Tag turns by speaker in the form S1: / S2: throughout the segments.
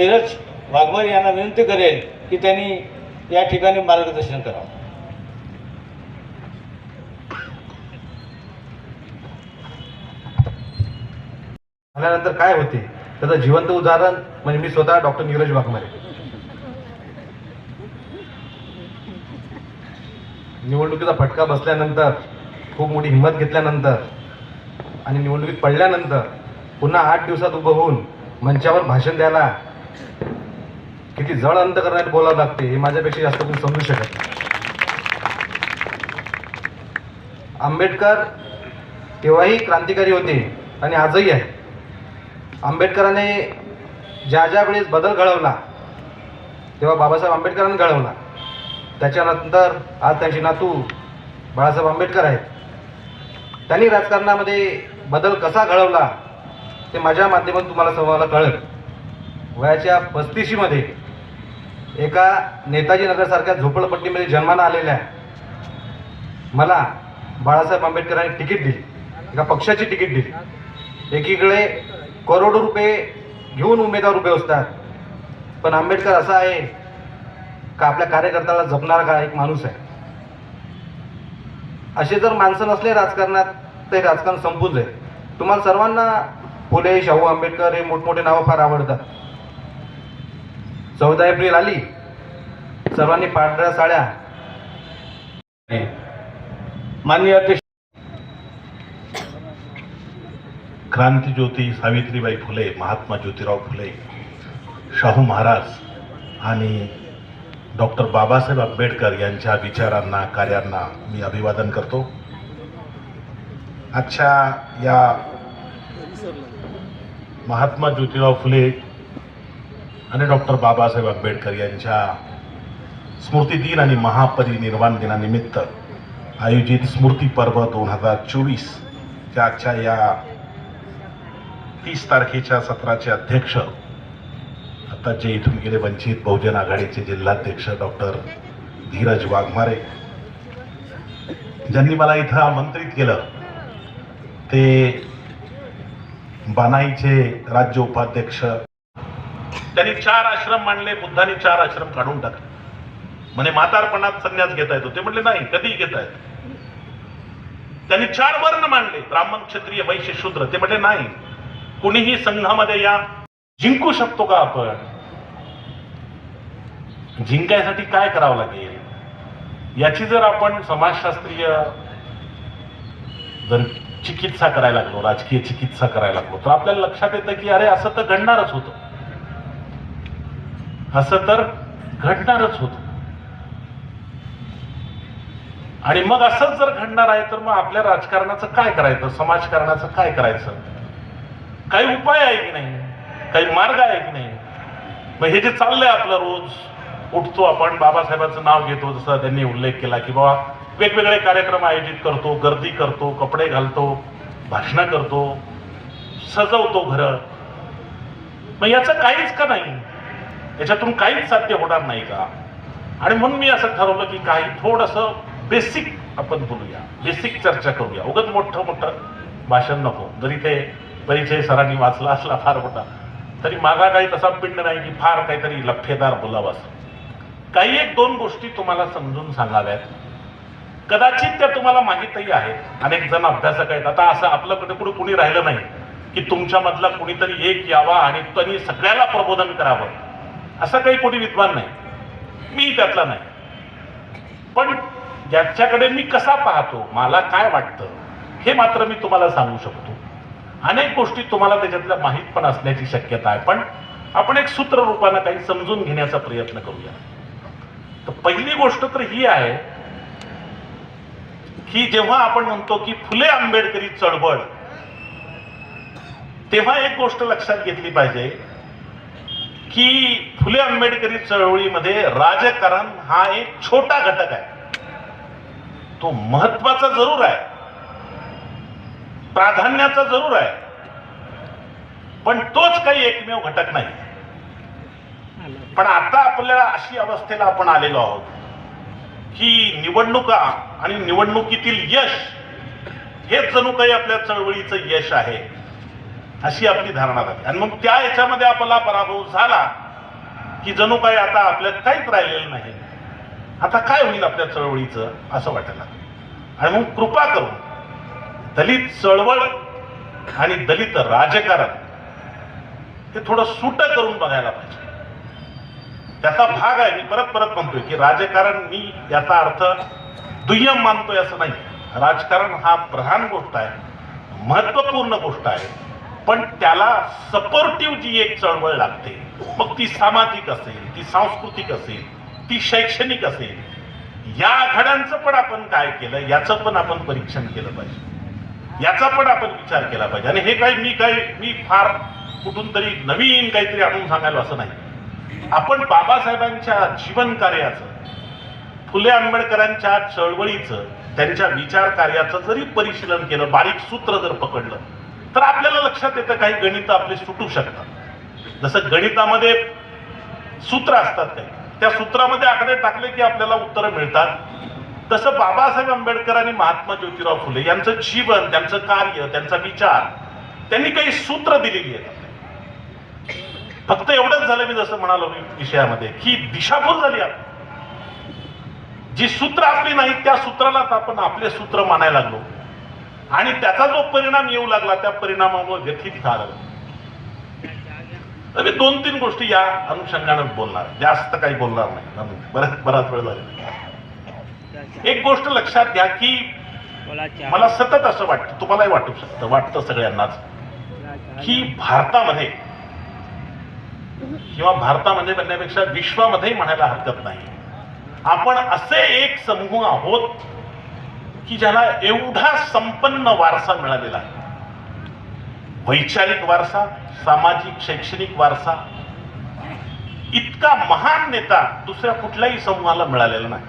S1: नीरज वाघमारे यांना विनंती करेल की त्यांनी या ठिकाणी मार्गदर्शन करावं.
S2: झाल्यानंतर काय होते? त्याचं जिवंत उदाहरण म्हणजे मी स्वतः डॉक्टर नीरज वाघमारे. निवडणुकीचा फटका बसल्यानंतर खूप मोठी हिंमत घेतल्यानंतर आणि निवडणुकीत पडल्यानंतर पुन्हा आठ दिवसात उभं होऊन मंचावर भाषण द्यायला किती जड अंत करण्यात बोलावं लागते हे माझ्यापेक्षा जास्त कोणी समजू शकत नाही. आंबेडकर तेव्हाही क्रांतिकारी होते आणि आजही आहे आंबेडकरांनी ज्या ज्या वेळेस बदल घडवला तेव्हा बाबासाहेब आंबेडकरांनी घडवला. त्याच्यानंतर आज त्यांचे नातू बाळासाहेब आंबेडकर आहेत. त्यांनी राजकारणामध्ये बदल कसा घडवला ते माझ्या माध्यमातून तुम्हाला सर्वांना कळेल. वयाच्या पस्तीशीमध्ये एका नेताजी नगरसारख्या झोपडपट्टीमध्ये जन्माला आलेल्या मला बाळासाहेब आंबेडकरांनी तिकीट दिली. एका पक्षाची तिकीट दिली. एकीकडे करोडो रुपये घेऊन उमेदवार उभे असतात. पण आंबेडकर असा आहे का आपल्या कार्यकर्त्याला जपणारा का एक माणूस आहे? असे जर माणसं नसले राजकारणात तर हे राजकारण संपून जाईल. तुम्हाला सर्वांना फुले शाहू आंबेडकर हे मोठमोठे नावं फार आवडतात. चौदा एप्रिल आली. सर्वांनी पांढऱ्या साड्या.
S1: माननीय अध्यक्ष
S3: क्रांतीज्योती सावित्रीबाई फुले महात्मा ज्योतिराव फुले शाहू महाराज आणि डॉक्टर बाबासाहेब आंबेडकर यांच्या विचारांना कार्यांना मी अभिवादन करतो. आजच्या या महात्मा ज्योतिराव फुले आणि डॉक्टर बाबासाहेब आंबेडकर यांच्या स्मृतिदिन आणि महापरिनिर्वाण दिनानिमित्त आयोजित स्मृती पर्व दोन हजार चोवीसच्या आजच्या या तीस तारखेच्या सत्राचे अध्यक्ष आता जे इथून गेले वंचित बहुजन आघाडीचे जिल्हाध्यक्ष डॉक्टर धीरज वाघमारे ज्यांनी मला इथं आमंत्रित केलं ते बानाईचे राज्य उपाध्यक्ष त्यांनी चार आश्रम मांडले बुद्धांनी चार आश्रम काढून टाकले. म्हणे म्हातारपणात संन्यास घेता येतो. ते म्हणले नाही कधी घेता येतो त्यांनी चार वर्ण मांडले ब्राह्मण क्षत्रिय वैश्य शूद्र. ते म्हणले नाही कुणीही संघामध्ये या जिंकू शकतो का आपण? जिंकायसाठी काय करावं लागेल? याची जर आपण समाजशास्त्रीय जर चिकित्सा करायला लागलो राजकीय चिकित्सा करायला लागलो तर आपल्याला लक्षात येतं की अरे असं तर घडणारच होतं. असं तर घडणारच होतं. आणि मग असंच जर घडणार आहे तर मग आपल्या राजकारणाचं काय करायचं? समाजकारणाचं काय करायचं? काही उपाय आहे की नाही? काही मार्ग आहे की नाही? मग हे जे चाललंय आपलं रोज उठतो आपण बाबासाहेबांचं नाव घेतो जसं त्यांनी उल्लेख केला की बाबा वेगवेगळे कार्यक्रम आयोजित करतो गर्दी करतो कपडे घालतो भाषणं करतो सजवतो घरं. मग याचं काहीच का नाही? याच्यातून काहीच साध्य होणार नाही का? आणि म्हणून मी असं ठरवलं की काही थोडंसं बेसिक आपण बोलूया. बेसिक चर्चा करूया. उगत मोठं मोठं भाषण नको. जरी ते परिचय सरांनी वाचला असला फार मोठा तरी मागा काही तसा पिंड नाही की फार काहीतरी लफेदार बोलावं असं. काही एक दोन गोष्टी तुम्हाला समजून सांगाव्यात. कदाचित त्या तुम्हाला माहीतही आहेत. अनेक जण अभ्यासक आहेत. आता असं आपल्याकडे कुठे कुणी राहिलं नाही की तुमच्यामधला कुणीतरी एक यावा आणि त्यांनी सगळ्याला प्रबोधन करावं. असा काही कोणी विद्वान नाही. मी त्यातला नाही. पण ज्याच्याकडे मी कसा पाहतो मला काय वाटतं हे मात्र मी तुम्हाला सांगू शकतो. अनेक गोष्टी तुम्हाला त्याच्यातल्या माहीत पण असण्याची शक्यता आहे. पण आपण एक सूत्र रूपानं काही समजून घेण्याचा प्रयत्न करूया. तर पहिली गोष्ट तर ही आहे की जेव्हा आपण म्हणतो की फुले आंबेडकरी चळवळ तेव्हा एक गोष्ट लक्षात घेतली पाहिजे. की फुले आंबेडकरी चळवळीमध्ये राजकारण हा एक छोटा घटक आहे. तो महत्त्वाचा जरूर आहे. प्राधान्याचा जरूर आहे. पण तोच काही एकमेव घटक नाही. पण आता आपल्याला अशी अवस्थेला आपण आलेलो आहोत की निवडणुका आणि निवडणुकीतील यश हेच जणू काही आपल्या चळवळीचं यश आहे. अशी आपली धारणा झाली. आणि मग त्या याच्यामध्ये आपला पराभव झाला की जणू काय आता आपल्यात काहीच राहिलेलं नाही. आता काय होईल आपल्या चळवळीचं असं वाटायला आणि मग कृपा करून दलित चळवळ आणि दलित राजकारण हे थोडं सुट करून बघायला पाहिजे. त्याचा भाग आहे मी परत परत म्हणतोय की राजकारण मी याचा अर्थ दुय्यम मानतोय असं नाही. राजकारण हा प्रधान गोष्ट आहे महत्त्वपूर्ण गोष्ट आहे. पण त्याला सपोर्टिव्ह जी एक चळवळ लागते मग ती सामाजिक असेल ती सांस्कृतिक असेल ती शैक्षणिक असेल या आघाड्यांचं पण आपण काय केलं याचं पण आपण परीक्षण केलं पाहिजे. याचा पण आपण विचार केला पाहिजे. आणि हे काही मी काही मी फार कुठून तरी नवीन काहीतरी आणून सांगायला असं नाही. आपण बाबासाहेबांच्या जीवन कार्याचं फुले आंबेडकरांच्या चळवळीचं त्यांच्या विचार कार्याचं जरी परिशीलन केलं बारीक सूत्र जर पकडलं तर आपल्याला लक्षात येतं काही गणित आपले सुटू शकतात. जसं गणितामध्ये सूत्र असतात काही. त्या सूत्रामध्ये आकडे टाकले की आपल्याला उत्तरं मिळतात. तसं बाबासाहेब आंबेडकर आणि महात्मा ज्योतिराव फुले यांचं जीवन त्यांचं कार्य त्यांचा विचार त्यांनी काही सूत्र दिलेली आहेत. फक्त एवढंच झालं मी जसं म्हणालो मी विषयामध्ये की दिशाभूल झाली आपण. जी सूत्र आपली नाही त्या सूत्रालाच आपण आपले सूत्र मानायला लागलो. आणि त्याचा जो परिणाम येऊ लागला त्या परिणामामुळे व्यथित झालं. तर मी दोन तीन गोष्टी या अनुषंगाने बोलणार. जास्त काही बोलणार नाही. म्हणजे बऱ्याच बराच वेळ झाला. एक गोष्ट लक्षात घ्या की मला सतत असं वाटतं तुम्हालाही वाटू शकतं वाटतं सगळ्यांनाच की भारतामध्ये किंवा भारतामध्ये म्हणण्यापेक्षा विश्वामध्ये म्हणायला हरकत नाही. आपण असे एक समूह आहोत की ज्याला एवढा संपन्न वारसा मिळालेला आहे. वैचारिक वारसा सामाजिक शैक्षणिक वारसा इतका महान नेता दुसऱ्या कुठल्याही समूहाला मिळालेला नाही.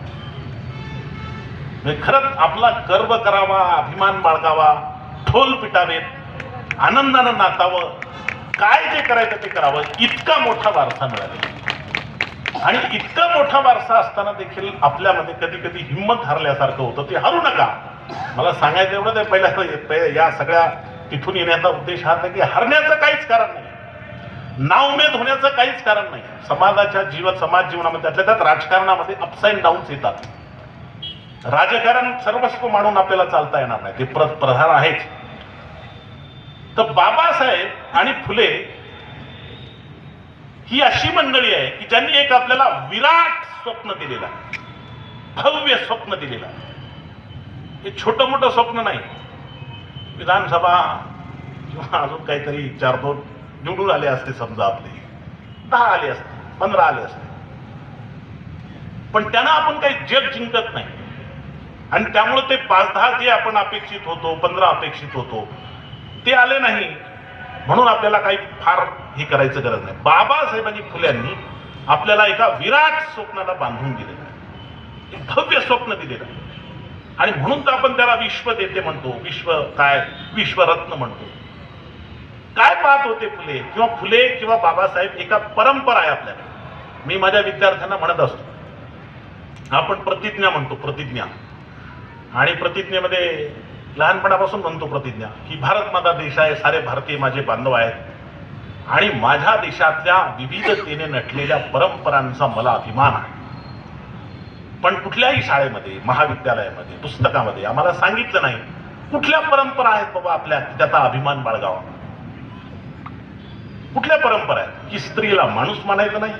S3: म्हणजे खरंच आपला गर्व करावा अभिमान बाळगावा ठोल पिटावेत आनंदानं नाचावं काय जे करायचं ते करावं इतका मोठा वारसा मिळालेला आणि इतका मोठा वारसा असताना देखील आपल्यामध्ये कधी कधी हिंमत हरल्यासारखं होतं. ते हरू नका. मला सांगायचं एवढं ते पहिल्या या सगळ्या तिथून येण्याचा उद्देश हा की हरण्याचं काहीच कारण नाही. नाउमेद होण्याचं काहीच कारण नाही. समाजाच्या जीवन समाज जीवनामध्ये त्यातल्या त्यात राजकारणामध्ये अप्स अँड डाऊन्स येतात. राजकारण सर्वस्व मानून आपल्याला चालता येणार नाही. ते प्रधान आहेच. तर बाबासाहेब आणि फुले ही अशी मंडळी आहे की ज्यांनी एक आपल्याला विराट स्वप्न दिलेलं आहे. भव्य स्वप्न दिलेलं आहे. हे छोटं मोठं स्वप्न नाही. विधानसभा किंवा अजून काहीतरी चार दोन निवडून आले असते समजा आपले. दहा आले असते पंधरा आले असते. पण त्यांना आपण काही जग जिंकत नाही. आणि त्यामुळे ते पाच दहा जे आपण अपेक्षित होतो पंधरा अपेक्षित होतो ते आले नाही. म्हणून आपल्याला काही फार हे करायचं गरज नाही. बाबासाहेबांनी फुल्यांनी आपल्याला एका विराट स्वप्नाला बांधून दिलेलं आहे. एक भव्य स्वप्न दिलेलं आहे. आणि म्हणून तर आपण त्याला विश्व देते म्हणतो विश्व काय विश्वरत्न म्हणतो. काय पाहत होते फुले? किंवा फुले किंवा बाबासाहेब एका परंपरा आहे आपल्याला. मी माझ्या विद्यार्थ्यांना म्हणत असतो. आपण प्रतिज्ञा म्हणतो प्रतिज्ञा. आणि प्रतिज्ञेमध्ये लहानपणापासून म्हणतो प्रतिज्ञा की भारत माझा देश आहे सारे भारतीय माझे बांधव आहेत. आणि माझ्या देशातल्या विविधतेने नटलेल्या परंपरांचा मला अभिमान आहे. पण कुठल्याही शाळेमध्ये महाविद्यालयामध्ये पुस्तकामध्ये आम्हाला सांगितलं नाही कुठल्या परंपरा आहेत बाबा आपल्या त्याचा अभिमान बाळगावा? कुठल्या परंपरा आहेत? की स्त्रीला माणूस मानायचं नाही?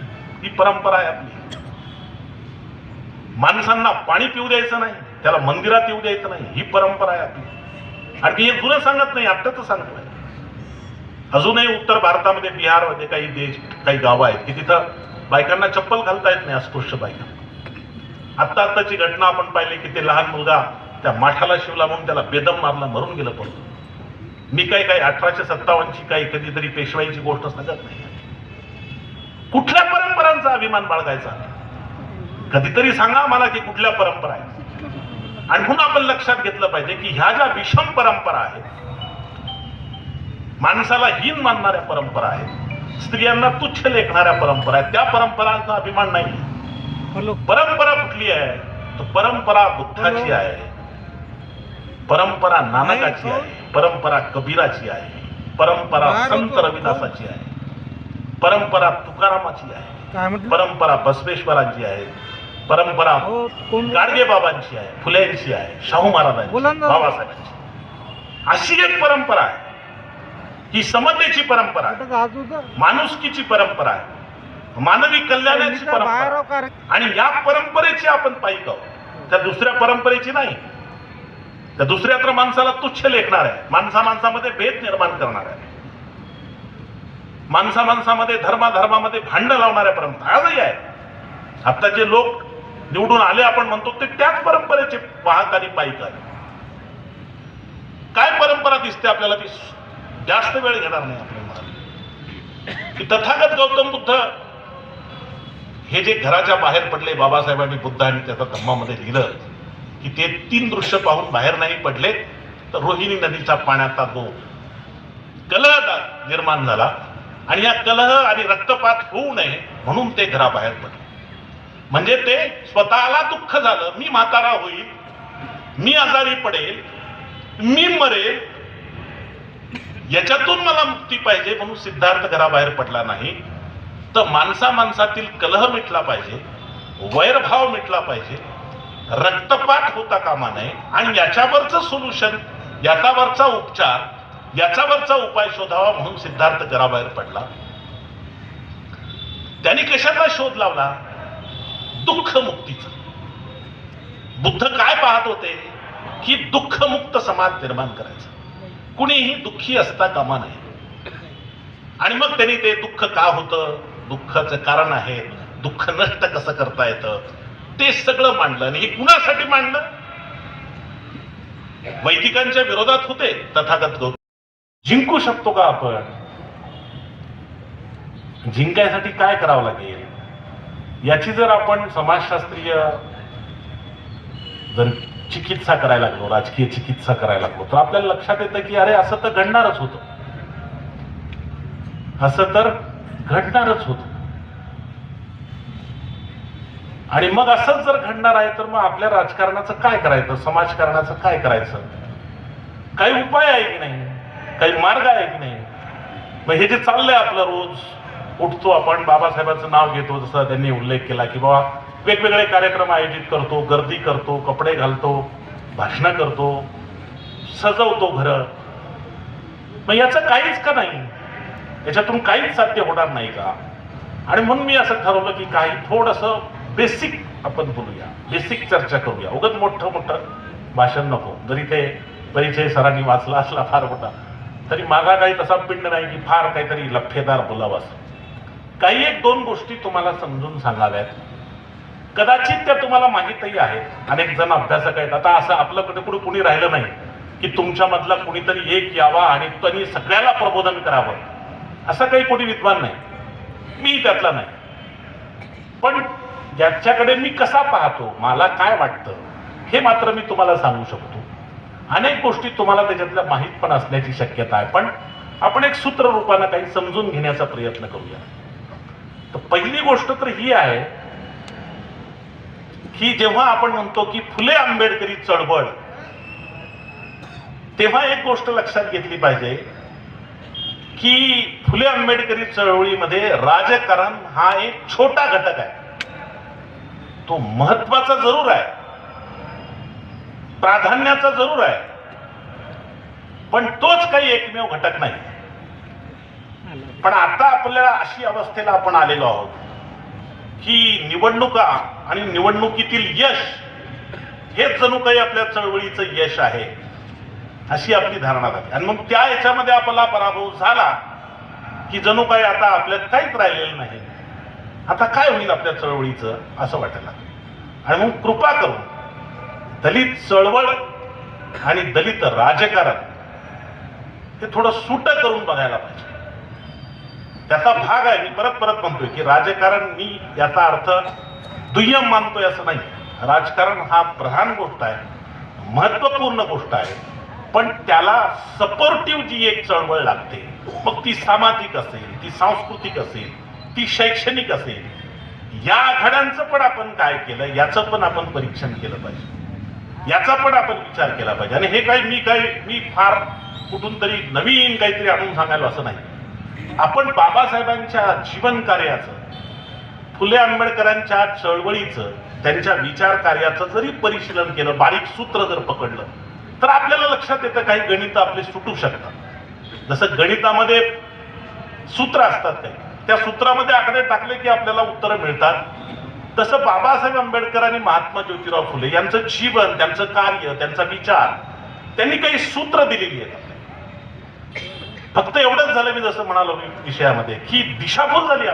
S3: ही परंपरा आहे आपली. माणसांना पाणी पिऊ द्यायचं नाही. त्याला मंदिरात येऊ द्यायचं नाही. ही परंपरा आहे आपली. आणि मी हे जुनं सांगत नाही आत्ताच सांगतोय. अजूनही उत्तर भारतामध्ये बिहारमध्ये काही देश काही गावं आहेत की तिथं बायकांना चप्पल घालता येत नाही अस्पृश्य बायका. आत्ता आत्ताची घटना आपण पाहिली की ते लहान मुलगा त्या माठाला शिवला म्हणून त्याला बेदम मारला मरून गेलं पण मी काही काही अठराशे सत्तावन्नची काही कधीतरी पेशवाईची गोष्ट सांगत नाही. कुठल्या परंपरांचा अभिमान बाळगायचा? कधीतरी सांगा मला की कुठल्या परंपरा आहेत? आणि म्हणून आपण लक्षात घेतलं पाहिजे की ह्या ज्या विषम परंपरा आहेत माणसाला हीन मानणाऱ्या परंपरा आहेत स्त्रियांना तुच्छ लेखणाऱ्या परंपरा आहेत. त्या परंपरांचा अभिमान नाही परंपरा कुठली आहे? तर परंपरा बुद्धाची आहे. परंपरा नानकाची आहे. परंपरा कबीराची आहे. परंपरा संत रविदासाची आहे. परंपरा तुकारामाची आहे. परंपरा बसवेश्वरांची आहे. परंपरा.
S4: हो
S3: गाडगे बाबांची आहे फुलेंची आहे शाहू महाराजांची. बाबासाहेबांची अशी एक परंपरा आहे. ही समतेची परंपरा आहे. माणुसकीची परंपरा आहे. मानवी कल्याणाची परंपरा आणि या परंपरेची आपण पायिक आहोत त्या दुसऱ्या परंपरेची नाही. त्या दुसऱ्या तर माणसाला तुच्छ लेखणार आहे. माणसा माणसामध्ये भेद निर्माण करणार आहे. माणसा माणसामध्ये धर्माधर्मामध्ये भांडण लावणाऱ्या परंपरा आजही आहे आता जे लोक निवडून आले आपण म्हणतो ते त्याच परंपरेचे वाहक आणि पायिक आहे काय परंपरा दिसते आपल्याला ती? जास्त वेळ घेणार नाही आपल्या मनात. की तथागत गौतम बुद्ध हे जे घराच्या बाहेर पडले बाबासाहेबांनी बुद्धांनी त्याचा धम्मामध्ये लिहिलं की ते तीन दृश्य पाहून बाहेर नाही पडले तर रोहिणी नदीच्या पाण्याचा जो कलह निर्माण झाला आणि या कलह आणि रक्तपात होऊ नये म्हणून ते घराबाहेर पडले. म्हणजे ते स्वतःला दुःख झालं मी म्हातारा होईल मी आजारी पडेल मी मरेल याच्यातून मला मुक्ती पाहिजे म्हणून सिद्धार्थ घराबाहेर पडला नाही. तर माणसा माणसातील कलह मिटला पाहिजे वैरभाव मिटला पाहिजे रक्तपात होता कामा नये. आणि याच्यावरचं सोल्युशन याच्यावरचा उपचार याच्यावरचा उपाय शोधावा म्हणून सिद्धार्थ घराबाहेर पडला. त्यांनी कशाचा शोध लावला? दुःख मुक्तीचा बुद्ध काय पाहत होते? की दुःख मुक्त समाज निर्माण करायचा. कुणीही दुःखी असता कामा नये. आणि मग त्यांनी ते दुःख का होतं? दुःखाचं कारण आहे. दुःख नष्ट कसं करता येतं? ते सगळं मांडलं. आणि हे कुणासाठी मांडलं? वैदिकांच्या विरोधात होते तथागत गौतम जिंकू शकतो का आपण? जिंकायसाठी काय करावं लागेल? याची जर आपण समाजशास्त्रीय जर चिकित्सा करायला लागलो राजकीय चिकित्सा करायला लागलो तर आपल्याला लक्षात येतं की अरे असं तर घडणारच होतं. असं तर घडणारच होतं. आणि मग असंच जर घडणार आहे तर मग आपल्या राजकारणाचं काय करायचं? समाजकारणाचं काय करायचं? काही उपाय आहे की नाही? काही मार्ग आहे की नाही? मग हे जे चाललंय आपलं रोज उठतो आपण बाबासाहेबांचं नाव घेतो जसं त्यांनी उल्लेख केला की बाबा वेगवेगळे कार्यक्रम आयोजित करतो गर्दी करतो कपडे घालतो भाषणं करतो सजवतो घरं. मग याचं काहीच का नाही? याच्यातून काहीच साध्य होणार नाही का? आणि म्हणून मी असं ठरवलं की काही थोडंसं बेसिक आपण बोलूया. बेसिक चर्चा करूया. उगत मोठं मोठं भाषण नको. जरी ते परिचय सरांनी वाचला असला फार मोठा तरी मागा काही तसा पिंड नाही की फार काहीतरी लफेदार बोलावं असं. काही एक दोन गोष्टी तुम्हाला समजून सांगाव्यात. कदाचित त्या तुम्हाला माहीतही आहेत. अनेक जण अभ्यासक आहेत. आता असं आपल्याकडे पुढे कुणी राहिलं नाही की तुमच्यामधला कुणीतरी एक यावा आणि त्यांनी सगळ्याला प्रबोधन करावं. असं काही कोणी विद्वान नाही. मी त्यातला नाही. पण ज्याच्याकडे मी कसा पाहतो मला काय वाटतं हे मात्र मी तुम्हाला सांगू शकतो. अनेक गोष्टी तुम्हाला त्याच्यातल्या माहीत पण असण्याची शक्यता आहे. पण आपण एक सूत्र रूपानं काही समजून घेण्याचा प्रयत्न करूया. तर पहिली गोष्ट तर ही आहे की जेव्हा आपण म्हणतो की फुले आंबेडकरी चळवळ तेव्हा एक गोष्ट लक्षात घेतली पाहिजे की फुले आंबेडकरी चळवळीमध्ये राजकारण हा एक छोटा घटक आहे. तो महत्त्वाचा जरूर आहे. प्राधान्याचा जरूर आहे. पण तोच काही एकमेव घटक नाही. पण आता आपल्याला अशी अवस्थेला आपण आलेलो आहोत की निवडणुका आणि निवडणुकीतील यश हेच जणू काही आपल्या चळवळीचं यश आहे अशी आपली धारणा झाली. आणि मग त्या याच्यामध्ये आपला पराभव झाला की जणू काही आता आपल्यात काहीच राहिलेलं नाही. आता काय होईल आपल्या चळवळीचं असं वाटायला आणि मग कृपा करून दलित चळवळ आणि दलित राजकारण हे थोडं सुट करून बघायला पाहिजे. त्याचा भाग आहे मी परत परत म्हणतोय की राजकारण मी याचा अर्थ दुय्यम मानतोय असं नाही. राजकारण हा प्रधान गोष्ट आहे महत्त्वपूर्ण गोष्ट आहे. पण त्याला सपोर्टिव्ह जी एक चळवळ लागते मग ती सामाजिक असेल ती सांस्कृतिक असेल ती शैक्षणिक असेल या आघाड्यांचं पण आपण काय केलं याचं पण आपण परीक्षण केलं पाहिजे. याचा पण आपण विचार केला पाहिजे. आणि हे काही मी काही मी फार कुठून तरी नवीन काहीतरी आणून सांगायला असं नाही. आपण बाबासाहेबांच्या जीवन कार्याचं फुले आंबेडकरांच्या चळवळीचं त्यांच्या विचार कार्याचं जरी परिशीलन केलं बारीक सूत्र जर पकडलं तर आपल्याला लक्षात येतं काही गणित आपले सुटू शकतात. जसं गणितामध्ये सूत्र असतात काही त्या सूत्रामध्ये आकडे टाकले की आपल्याला उत्तरं मिळतात. तसं बाबासाहेब आंबेडकर आणि महात्मा ज्योतिराव फुले यांचं जीवन त्यांचं कार्य त्यांचा विचार त्यांनी काही सूत्र दिलेली आहेत. फक्त एवढंच झालं मी जसं म्हणालो मी विषयामध्ये की दिशाभूल झाली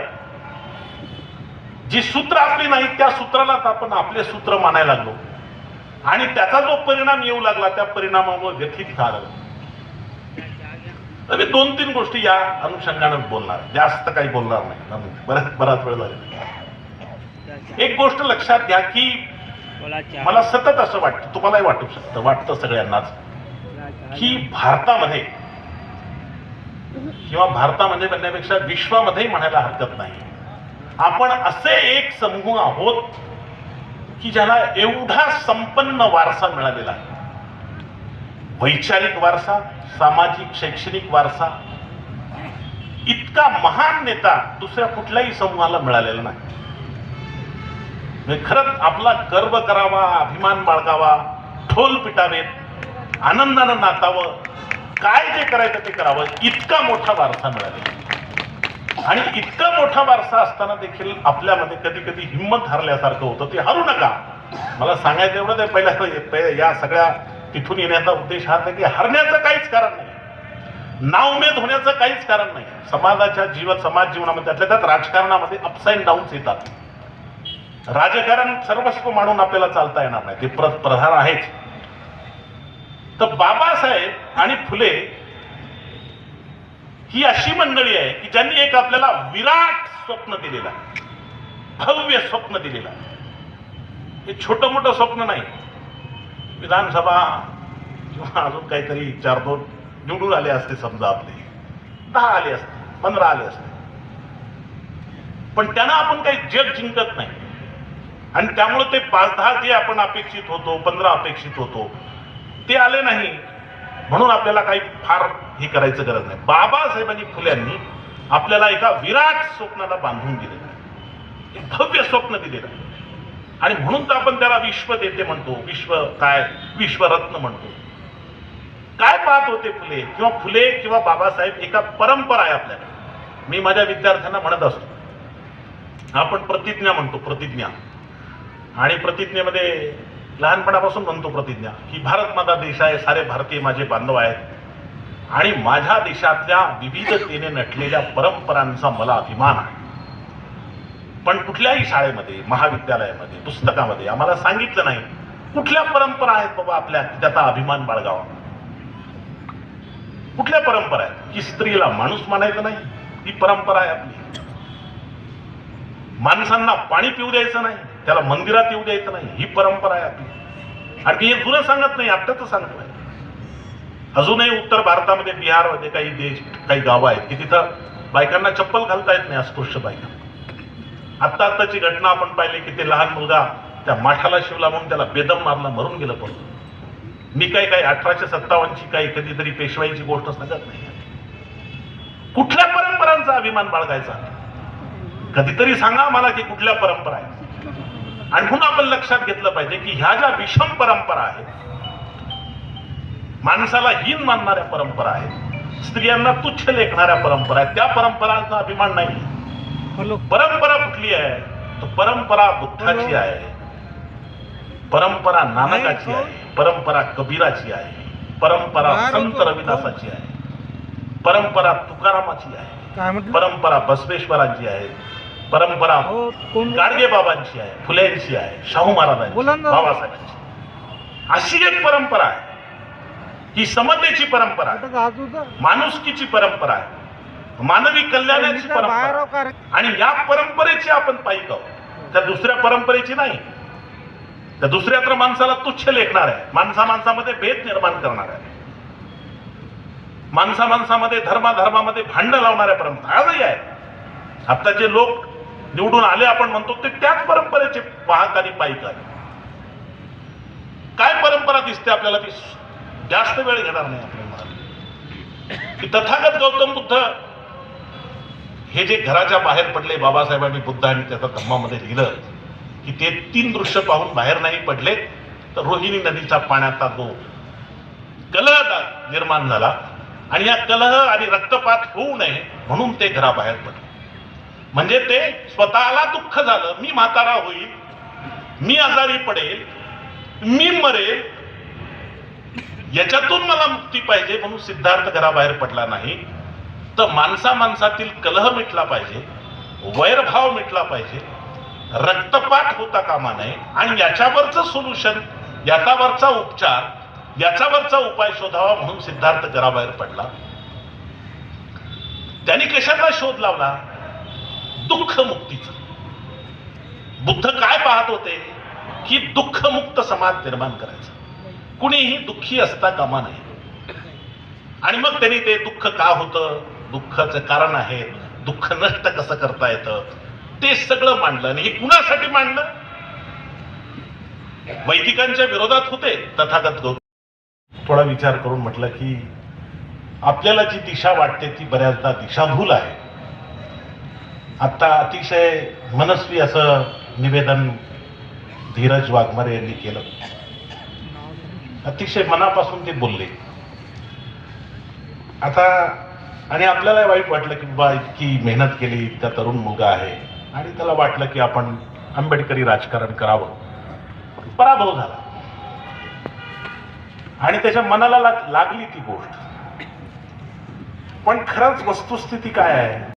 S3: जी सूत्र आपली नाही त्या सूत्रालाच आपण आपले सूत्र मानायला लागलो. आणि त्याचा जो परिणाम येऊ लागला त्या परिणामामुळे व्यथित झालं तर मी दोन तीन गोष्टी या अनुषंगानं बोलणार. जास्त काही बोलणार नाही. बराच बराच वेळ झाले एक गोष्ट लक्षात घ्या की मला सतत असं वाटतं तुम्हालाही वाटू शकतं वाटतं सगळ्यांनाच की भारतामध्ये किंवा भारतामध्ये म्हणण्यापेक्षा विश्वामध्येही म्हणायला हरकत नाही. आपण असे एक समूह आहोत की ज्याला एवढा संपन्न वारसा मिळालेला आहे. वैचारिक वारसा सामाजिक शैक्षणिक वारसा इतका महान नेता दुसऱ्या कुठल्याही समूहाला मिळालेला नाही. म्हणजे खरंच आपला गर्व करावा अभिमान बाळगावा ठोल पिटावेत आनंदानं नाचावं काय जे करायचं ते करावं इतका मोठा वारसा मिळाला. आणि इतका मोठा वारसा असताना देखील आपल्यामध्ये कधी कधी हिंमत हरल्यासारखं होतं ते हरू नका. मला सांगायचं एवढं ते पहिल्या या सगळ्या तिथून येण्याचा उद्देश हा आहे की हरण्याचं काहीच कारण नाही. नाउमेद होण्याचं काहीच कारण नाही. समाजाच्या जीवन समाज जीवनामध्ये त्यातल्या त्यात राजकारणामध्ये अप्स अँड डाऊन्स येतात. राजकारण सर्वस्व मानून आपल्याला चालता येणार नाही. ते प्र प्रधान आहेच. तर बाबासाहेब आणि फुले ही अशी मंडळी आहे की ज्यांनी एक आपल्याला विराट स्वप्न दिलेलं आहे. भव्य स्वप्न दिलेलं आहे. हे छोटं मोठं स्वप्न नाही. विधानसभा किंवा अजून काहीतरी चार दोन निवडून आले असते समजा आपले. दहा आले असते पंधरा आले असते. पण त्यांना आपण काही जग जिंकत नाही. आणि त्यामुळे ते पाच दहा जे आपण अपेक्षित होतो पंधरा अपेक्षित होतो ते आले नाही. म्हणून आपल्याला काही फार हे करायचं गरज नाही. बाबासाहेबांनी फुल्यांनी आपल्याला एका विराट स्वप्नाला बांधून दिलेलं आहे. एक भव्य स्वप्न दिलेलं आहे. आणि म्हणून तर आपण त्याला विश्व देते म्हणतो. विश्व काय? विश्वरत्न म्हणतो. काय पाहत होते फुले? किंवा फुले किंवा बाबासाहेब एका परंपरा आहे आपल्याला. मी माझ्या विद्यार्थ्यांना म्हणत असतो. आपण प्रतिज्ञा म्हणतो प्रतिज्ञा. आणि प्रतिज्ञेमध्ये लहानपणापासून म्हणतो प्रतिज्ञा की भारत माझा देश आहे सारे भारतीय माझे बांधव आहेत. आणि माझ्या देशातल्या विविधतेने नटलेल्या परंपरांचा मला अभिमान आहे. पण कुठल्याही शाळेमध्ये महाविद्यालयामध्ये पुस्तकामध्ये आम्हाला सांगितलं नाही कुठल्या परंपरा आहेत बाबा आपल्या त्याचा अभिमान बाळगावा? कुठल्या परंपरा आहेत? की स्त्रीला माणूस मानायचं नाही? ही परंपरा आहे आपली. माणसांना पाणी पिऊ द्यायचं नाही. त्याला मंदिरात येऊ द्यायचं नाही ही परंपरा आहे आपली. आणि हे जुनं सांगत नाही आत्ताच सांगतोय अजूनही उत्तर भारतामध्ये बिहारमध्ये काही देश काही गावं आहेत की तिथं बायकांना चप्पल घालता येत नाही अस्पृश्य बायका. आत्ता आत्ताची घटना आपण पाहिली की ते लहान मुलगा त्या माठाला शिवला म्हणून त्याला बेदम मारला मरून गेलं पण मी काही काही अठराशे सत्तावन्नची काही कधीतरी पेशवाईची गोष्ट सांगत नाही. कुठल्या परंपरांचा अभिमान बाळगायचा? कधीतरी सांगा मला की कुठल्या परंपरा आहेत? आणि म्हणून आपण लक्षात घेतलं पाहिजे की ह्या ज्या विषम परंपरा आहेत माणसाला हीन मानणाऱ्या परंपरा आहेत स्त्रियांना तुच्छ लेखणाऱ्या परंपरा आहेत. त्या परंपरांचा अभिमान नाही. परंपरा कुठली आहे? तर परंपरा बुद्धाची आहे. परंपरा नानकाची आहे. परंपरा कबीराची आहे. परंपरा संत रविदासाची आहे. परंपरा तुकारामाची आहे. परंपरा बसवेश्वरांची आहे. परंपरा
S4: हो
S3: गाडगे बाबांची आहे फुलेंची आहे शाहू महाराजांची. बाबासाहेबांची. अशी एक परंपरा आहे. ही समतेची परंपरा आहे.
S4: आता
S3: माणुसकीची परंपरा आहे. मानवी कल्याणाची परंपरा आणि या परंपरेची आपण पायिक आहोत त्या दुसऱ्या परंपरेची नाही. त्या दुसऱ्या तर माणसाला तुच्छ लेखणार आहे. माणसा माणसामध्ये भेद निर्माण करणार आहे. माणसा माणसामध्ये धर्मा धर्मामध्ये भांड लावणाऱ्या परंपरा आजही आहे आत्ताचे लोक निवडून आले आपण म्हणतो ते त्याच परंपरेचे वाहक आणि पायिक आहे काय परंपरा दिसते आपल्याला ती? जास्त वेळ घेणार नाही आपल्याला की तथागत गौतम बुद्ध हे जे घराच्या बाहेर पडले बाबासाहेबांनी बुद्ध आणि त्याचा धम्मामध्ये लिहिलं की ते तीन दृश्य पाहून बाहेर नाही पडले तर रोहिणी नदीच्या पाण्याचा तो कलह निर्माण झाला. आणि या कलह आणि रक्तपात होऊ नये म्हणून ते घराबाहेर पडले. म्हणजे ते स्वतःला दुःख झालं मी म्हातारा होईल मी आजारी पडेल मी मरेल याच्यातून मला मुक्ती पाहिजे म्हणून सिद्धार्थ घराबाहेर पडला नाही. तर माणसा माणसातील कलह मिटला पाहिजे वैरभाव मिटला पाहिजे रक्तपात होता कामा नये. आणि याच्यावरचं सोल्युशन याच्यावरचा उपचार याच्यावरचा उपाय शोधावा म्हणून सिद्धार्थ घराबाहेर पडला. त्यांनी कशाचा शोध लावला? दुःख मुक्तीचा बुद्ध काय पाहत होते? की दुःखमुक्त समाज निर्माण करायचा. कुणीही दुःखी असता कामा नाही आणि मग त्यांनी ते दुःख का होतं? दुःखाचं कारण आहे. दुःख नष्ट कसं करता येतं? ते सगळं मांडलं. आणि हे कुणासाठी मांडलं? वैदिकांच्या विरोधात होते. तथागत गौतम थोडा विचार करून म्हटलं की आपल्याला जी दिशा वाटते ती बऱ्याचदा दिशाभूल आहे. आता अतिशय मनस्वी असं निवेदन धीरज वाघमारे यांनी केलं. अतिशय मनापासून ते बोलले. आता आणि आपल्याला वाईट वाटलं की बाबा इतकी मेहनत केली इतका तरुण मुलगा आहे. आणि त्याला वाटलं की आपण आंबेडकरी राजकारण करावं. पराभव झाला. आणि त्याच्या मनाला लाग- लागली ती गोष्ट. पण खरंच वस्तुस्थिती काय आहे?